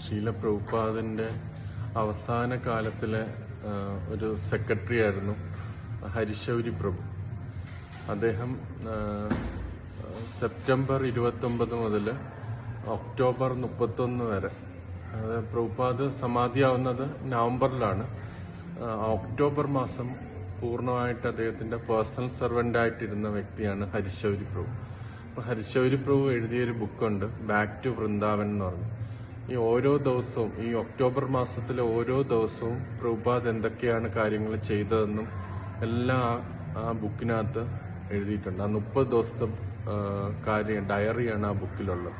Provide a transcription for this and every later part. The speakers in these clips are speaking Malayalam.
ഷീല പ്രഭുപാദിന്റെ അവസാന കാലത്തിലെ ഒരു സെക്രട്ടറി ആയിരുന്നു ഹരിശൗരി പ്രഭു. അദ്ദേഹം സെപ്റ്റംബർ ഇരുപത്തൊമ്പത് മുതൽ ഒക്ടോബർ മുപ്പത്തൊന്ന് വരെ പ്രഭുപാദ് സമാധിയാവുന്നത് നവംബറിലാണ്. ഒക്ടോബർ മാസം പൂർണമായിട്ട് അദ്ദേഹത്തിന്റെ പേഴ്സണൽ സെർവന്റ് ആയിട്ടിരുന്ന വ്യക്തിയാണ് ഹരിശൗരി പ്രഭു. ഹരിശൗരി പ്രഭു എഴുതിയൊരു ബുക്കുണ്ട് ബാക്ക് ടു വൃന്ദാവൻ എന്ന് പറഞ്ഞു. ഈ ഓരോ ദിവസവും ഈ ഒക്ടോബർ മാസത്തിലെ ഓരോ ദിവസവും പ്രഭുപാദ് എന്തൊക്കെയാണ് കാര്യങ്ങൾ ചെയ്തതെന്നും എല്ലാം ആ- ബുക്കിനകത്ത് എഴുതിയിട്ടുണ്ട്. ആ മുപ്പത് ദിവസത്തെ കാര്യം ഡയറിയാണ് ആ ബുക്കിലുള്ളത്.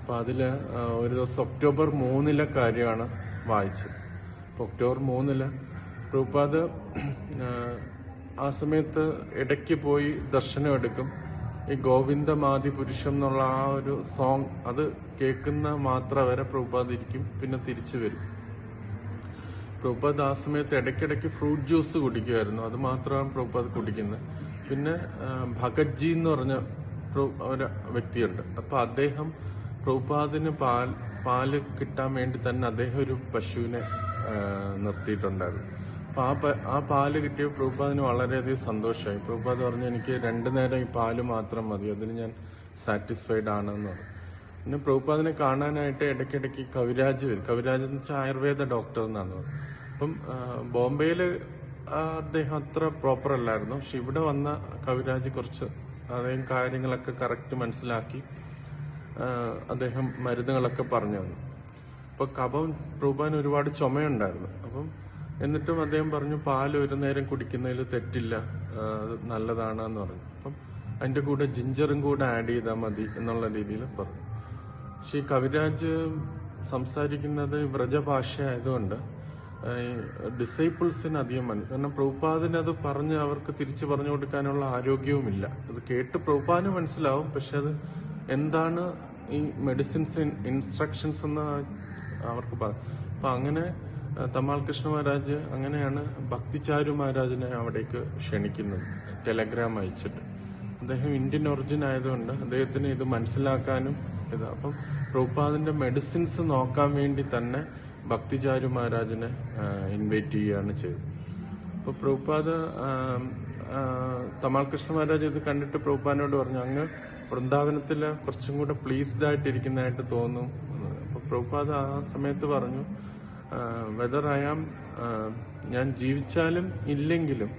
അപ്പം അതിൽ ഒരു ദിവസം ഒക്ടോബർ മൂന്നിലെ കാര്യമാണ് വായിച്ചത്. അപ്പോൾ ഒക്ടോബർ മൂന്നിൽ പ്രഭുപാദ് ആ സമയത്ത് ഇടയ്ക്ക് പോയി ദർശനം എടുക്കും. ഈ ഗോവിന്ദമാതി പുരുഷം എന്നുള്ള ആ ഒരു സോങ് അത് കേൾക്കുന്ന മാത്രം വരെ പ്രഭുപാദ് ഇരിക്കും പിന്നെ തിരിച്ചു വരും. പ്രഭുപാദ് ആ സമയത്ത് ഇടയ്ക്കിടയ്ക്ക് ഫ്രൂട്ട് ജ്യൂസ് കുടിക്കുമായിരുന്നു. അത് മാത്രമാണ് പ്രഭുപാദ് കുടിക്കുന്നത്. പിന്നെ ഭഗത്ജി എന്ന് പറഞ്ഞ ഒരു വ്യക്തിയുണ്ട്. അപ്പൊ അദ്ദേഹം പ്രഭുപാദിന് പാൽ പാൽ കിട്ടാൻ വേണ്ടി തന്നെ അദ്ദേഹം ഒരു പശുവിനെ നിർത്തിയിട്ടുണ്ടായിരുന്നു. ആ പാൽ കിട്ടിയ പ്രഭുപാദിന് വളരെയധികം സന്തോഷമായി. പ്രഭുപാദ് പറഞ്ഞു എനിക്ക് രണ്ടു നേരം ഈ പാൽ മാത്രം മതി അതിന് ഞാൻ സാറ്റിസ്ഫൈഡ് ആണെന്ന് പറഞ്ഞു. പിന്നെ പ്രഭുപാദിനെ കാണാനായിട്ട് ഇടയ്ക്കിടയ്ക്ക് കവിരാജ് വരും. കവിരാജ് എന്ന് വെച്ചാൽ ആയുർവേദ ഡോക്ടർ എന്നാണ്. അപ്പം ബോംബെയിൽ അദ്ദേഹം അത്ര പ്രോപ്പർ അല്ലായിരുന്നു. പക്ഷെ ഇവിടെ വന്ന കവിരാജ് കുറച്ച് അദ്ദേഹം കാര്യങ്ങളൊക്കെ കറക്റ്റ് മനസ്സിലാക്കി അദ്ദേഹം മരുന്നുകളൊക്കെ പറഞ്ഞു തന്നു. അപ്പൊ കഫം പ്രഭുപാൻ ഒരുപാട് ചുമയുണ്ടായിരുന്നു. അപ്പം എന്നിട്ടും അദ്ദേഹം പറഞ്ഞു പാൽ ഒരു നേരം കുടിക്കുന്നതിൽ തെറ്റില്ല. നല്ലതാണ് എന്ന് പറഞ്ഞു. അപ്പം അതിന്റെ കൂടെ ജിഞ്ചറും കൂടെ ആഡ് ചെയ്താൽ മതി എന്നുള്ള രീതിയിൽ പറഞ്ഞു. പക്ഷേ കവിരാജ് സംസാരിക്കുന്നത് വ്രജഭാഷ ആയതുകൊണ്ട് ഡിസൈപ്പിൾസിന് അധികം മനസ്സിൽ കാരണം പ്രഭുപാദിന് അത് പറഞ്ഞ് അവർക്ക് തിരിച്ചു പറഞ്ഞു കൊടുക്കാനുള്ള ആരോഗ്യവുമില്ല. അത് കേട്ട് പ്രഭുപാദിന് മനസ്സിലാവും. പക്ഷെ അത് എന്താണ് ഈ മെഡിസിൻസ് ഇൻസ്ട്രക്ഷൻസ് എന്ന് അവർക്ക് പറ അപ്പം അങ്ങനെ തമാൽ കൃഷ്ണ മഹാരാജ് അങ്ങനെയാണ് ഭക്തിചാരു മഹാരാജിനെ അവിടേക്ക് ക്ഷണിക്കുന്നത്. ടെലഗ്രാം അയച്ചിട്ട്. അദ്ദേഹം ഇന്ത്യൻ ഒറിജിൻ ആയതുകൊണ്ട് അദ്ദേഹത്തിന് ഇത് മനസ്സിലാക്കാനും ഇത്. അപ്പം പ്രഭുപാദിന്റെ മെഡിസിൻസ് നോക്കാൻ വേണ്ടി തന്നെ ഭക്തിചാരു മഹാരാജിനെ ഇൻവൈറ്റ് ചെയ്യുകയാണ് ചെയ്തത്. അപ്പൊ പ്രഭുപാദ് തമാൽ കൃഷ്ണ മഹാരാജ് ഇത് കണ്ടിട്ട് പ്രഭുപാദിനോട് പറഞ്ഞു അങ്ങ് വൃന്ദാവനത്തിൽ കുറച്ചും കൂടെ പ്ലീസ്ഡ് ആയിട്ടിരിക്കുന്നതായിട്ട് തോന്നും അപ്പൊ പ്രഭുപാദ് ആ സമയത്ത് പറഞ്ഞു വെദർ ഐ ആം ഞാൻ ജീവിച്ചാലും ഇല്ലെങ്കിലും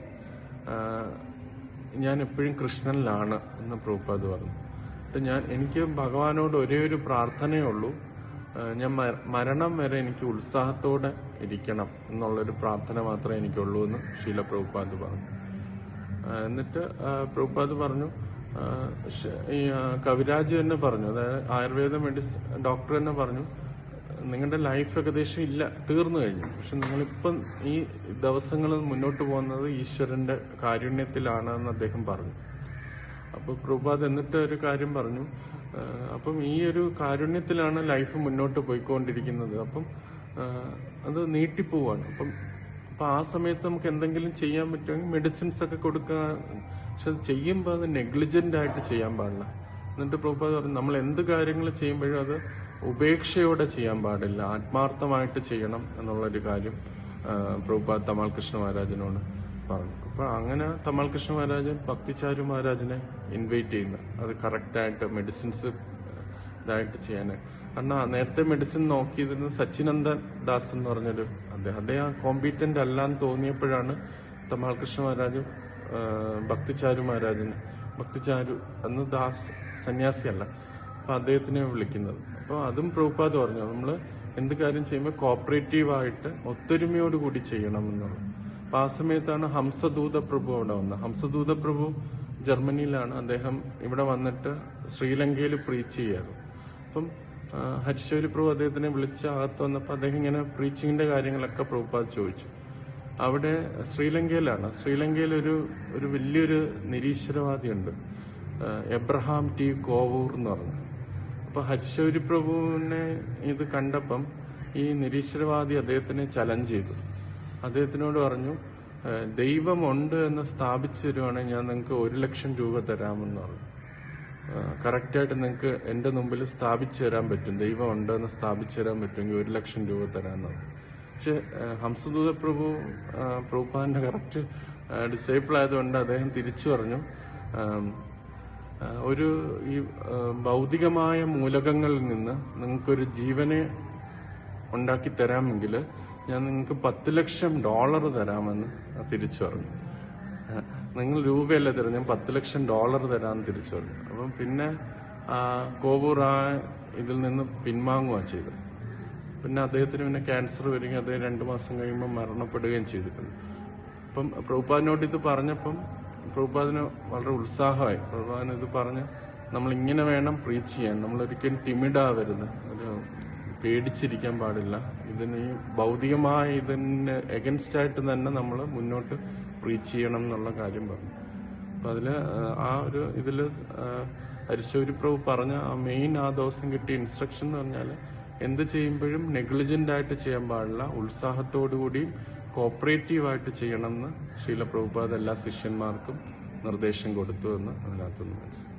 ഞാൻ എപ്പോഴും കൃഷ്ണനിലാണ് എന്ന് പ്രഭുപാദ് പറഞ്ഞു. എന്നിട്ട് ഞാൻ എനിക്ക് ഭഗവാനോട് ഒരേ ഒരു പ്രാർത്ഥനയേ ഉള്ളൂ. ഞാൻ മര- മരണം വരെ എനിക്ക് ഉത്സാഹത്തോടെ ഇരിക്കണം എന്നുള്ളൊരു പ്രാർത്ഥന മാത്രമേ എനിക്കുള്ളൂ എന്ന് ശീല പ്രഭുപാദ് പറഞ്ഞു. എന്നിട്ട് പ്രഭുപാദ് പറഞ്ഞു കവിരാജ് തന്നെ പറഞ്ഞു അതായത് ആയുർവേദ മെഡിസിൻ ഡോക്ടർ തന്നെ പറഞ്ഞു നിങ്ങളുടെ ലൈഫ് ഏകദേശം ഇല്ല തീർന്നു കഴിഞ്ഞു. പക്ഷെ നിങ്ങളിപ്പം ഈ ദിവസങ്ങൾ മുന്നോട്ട് പോകുന്നത് ഈശ്വരന്റെ കാരുണ്യത്തിലാണ് എന്ന് അദ്ദേഹം പറഞ്ഞു. അപ്പൊ പ്രഭാത് എന്നിട്ട് ഒരു കാര്യം പറഞ്ഞു. അപ്പം ഈ ഒരു കാരുണ്യത്തിലാണ് ലൈഫ് മുന്നോട്ട് പോയിക്കൊണ്ടിരിക്കുന്നത്. അപ്പം അത് നീട്ടിപ്പോവാണ്. അപ്പം അപ്പൊ ആ സമയത്ത് നമുക്ക് എന്തെങ്കിലും ചെയ്യാൻ പറ്റുമെങ്കിൽ മെഡിസിൻസ് ഒക്കെ കൊടുക്കുക പക്ഷെ അത് ചെയ്യുമ്പോൾ അത് നെഗ്ലിജന്റ് ആയിട്ട് ചെയ്യാൻ പാടില്ല. എന്നിട്ട് പ്രഭുപാദ് പറഞ്ഞു നമ്മൾ എന്ത് കാര്യങ്ങൾ ചെയ്യുമ്പോഴും അത് ഉപേക്ഷയോടെ ചെയ്യാൻ പാടില്ല. ആത്മാർത്ഥമായിട്ട് ചെയ്യണം എന്നുള്ളൊരു കാര്യം പ്രഭുപാദ് തമാൽ കൃഷ്ണ മഹാരാജനോട് പറഞ്ഞു. അപ്പൊ അങ്ങനെ തമാൽ കൃഷ്ണ മഹാരാജൻ ഭക്തിചാരു മഹാരാജനെ ഇൻവൈറ്റ് ചെയ്യുന്നു. അത് കറക്റ്റായിട്ട് മെഡിസിൻസ് ഇതായിട്ട് ചെയ്യാൻ കാരണം നേരത്തെ മെഡിസിൻ നോക്കിയിരുന്നത് സച്ചിനന്ദൻ ദാസ് എന്ന് പറഞ്ഞൊരു അദ്ദേഹം. അദ്ദേഹം കോമ്പീറ്റന്റ് അല്ലാന്ന് തോന്നിയപ്പോഴാണ് തമാൽ കൃഷ്ണ മഹാരാജ് ഭക്തിചാരു മഹാരാജന് ഭക്തിചാരു അന്ന് ദാസ് സന്യാസിയല്ല അപ്പൊ അദ്ദേഹത്തിനെ വിളിക്കുന്നത്. അപ്പൊ അതും പ്രഭുപാദ് പറഞ്ഞു. നമ്മൾ എന്ത് കാര്യം ചെയ്യുമ്പോൾ കോപ്പറേറ്റീവ് ആയിട്ട് ഒത്തൊരുമയോട് കൂടി ചെയ്യണം എന്നുള്ളത്. അപ്പൊ ആ സമയത്താണ് ഹംസദൂത പ്രഭു അവിടെ വന്നത്. ഹംസദൂത പ്രഭു ജർമ്മനിയിലാണ്. അദ്ദേഹം ഇവിടെ വന്നിട്ട് ശ്രീലങ്കയിൽ പ്രീച്ച് ചെയ്യാറ്. അപ്പം ഹരിശൗരി പ്രഭു അദ്ദേഹത്തിനെ വിളിച്ച് അകത്ത് വന്നപ്പോൾ അദ്ദേഹം ഇങ്ങനെ പ്രീച്ചിങ്ങിന്റെ കാര്യങ്ങളൊക്കെ പ്രഭുപാദ് ചോദിച്ചു. അവിടെ ശ്രീലങ്കയിലാണ്. ശ്രീലങ്കയിൽ ഒരു ഒരു വലിയൊരു നിരീശ്വരവാദിയുണ്ട്. എബ്രഹാം ടി കോവൂർ എന്ന് പറഞ്ഞു. അപ്പൊ ഹരിശൗരി പ്രഭുവിനെ ഇത് കണ്ടപ്പം ഈ നിരീശ്വരവാദി അദ്ദേഹത്തിനെ ചലഞ്ച് ചെയ്തു. അദ്ദേഹത്തിനോട് പറഞ്ഞു ദൈവമുണ്ട് എന്ന് സ്ഥാപിച്ചു തരുവാണെങ്കിൽ ഞാൻ നിങ്ങൾക്ക് ഒരു ലക്ഷം രൂപ തരാമെന്ന് പറഞ്ഞു. കറക്റ്റായിട്ട് നിങ്ങൾക്ക് എന്റെ മുമ്പിൽ സ്ഥാപിച്ചു തരാൻ പറ്റും. ദൈവം ഉണ്ടെന്ന് സ്ഥാപിച്ചു തരാൻ പറ്റുമെങ്കിൽ ഒരു ലക്ഷം രൂപ തരാമെന്നാണ് പക്ഷെ ഹംസദൂത പ്രഭു പ്രഭുപാന്റെ കറക്റ്റ് ഡിസേബിൾ ആയതുകൊണ്ട് അദ്ദേഹം തിരിച്ചു പറഞ്ഞു ഒരു ഈ ഭൗതികമായ മൂലകങ്ങളിൽ നിന്ന് നിങ്ങൾക്കൊരു ജീവനെ ഉണ്ടാക്കി തരാമെങ്കിൽ ഞാൻ നിങ്ങൾക്ക് പത്ത് ലക്ഷം ഡോളർ തരാമെന്ന് തിരിച്ചു പറഞ്ഞു. നിങ്ങൾ രൂപയല്ല തരാം ഞാൻ പത്ത് ലക്ഷം ഡോളർ തരാമെന്ന് തിരിച്ചു പറഞ്ഞു. അപ്പം പിന്നെ കോവൂർ ആ ഇതിൽ നിന്ന് പിൻവാങ്ങുക ചെയ്തത്. പിന്നെ അദ്ദേഹത്തിന് പിന്നെ ക്യാൻസർ വരികയും അദ്ദേഹം രണ്ടു മാസം കഴിയുമ്പോൾ മരണപ്പെടുകയും ചെയ്തിട്ടുണ്ട്. അപ്പം പ്രഭുപാദിനോട് ഇത് പറഞ്ഞപ്പം പ്രഭുപാദിന് വളരെ ഉത്സാഹമായി. പ്രഭുപാദിന് ഇത് പറഞ്ഞ് നമ്മൾ ഇങ്ങനെ വേണം പ്രീച്ച് ചെയ്യാൻ. നമ്മൾ ഒരിക്കലും ടിമിഡാവരുത് ഒരു പേടിച്ചിരിക്കാൻ പാടില്ല. ഇതിന് ഭൗതികമായ ഇതിന് എഗൻസ്റ്റ് ആയിട്ട് തന്നെ നമ്മൾ മുന്നോട്ട് പ്രീച്ച് ചെയ്യണം എന്നുള്ള കാര്യം പറഞ്ഞു. അപ്പൊ അതിൽ ആ, ഒരു ഇതിൽ ഹരിശൗരി പ്രഭു പറഞ്ഞ ആ മെയിൻ ആ ദിവസം കിട്ടിയ ഇൻസ്ട്രക്ഷൻ എന്ന് പറഞ്ഞാൽ എന്ത് ചെയ്യുമ്പോഴും നെഗ്ലിജന്റ് ആയിട്ട് ചെയ്യാൻ പാടില്ല. ഉത്സാഹത്തോടു കൂടിയും കോപ്പറേറ്റീവ് ചെയ്യണം ചെയ്യണമെന്ന് ശീല പ്രഭുപാദ് എല്ലാ ശിഷ്യന്മാർക്കും നിർദ്ദേശം കൊടുത്തു എന്ന് അതിനകത്ത് മനസ്സിലായി.